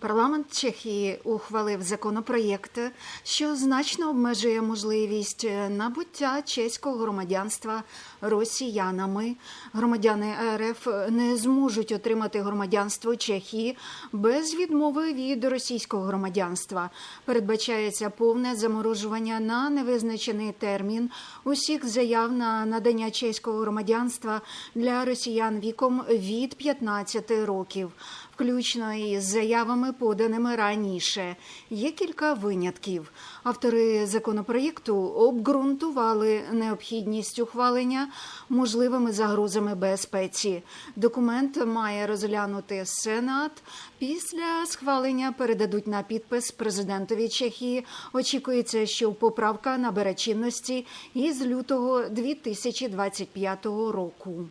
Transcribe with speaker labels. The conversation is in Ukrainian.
Speaker 1: Парламент Чехії ухвалив законопроєкт, що значно обмежує можливість набуття чеського громадянства росіянами. Громадяни РФ не зможуть отримати громадянство Чехії без відмови від російського громадянства. Передбачається повне заморожування на невизначений термін усіх заяв на надання чеського громадянства для росіян віком від 15 років включно із заявами, поданими раніше. Є кілька винятків. Автори законопроєкту обґрунтували необхідність ухвалення можливими загрозами безпеці. Документ має розглянути Сенат. Після схвалення передадуть на підпис президентові Чехії. Очікується, що поправка набере чинності із лютого 2025 року.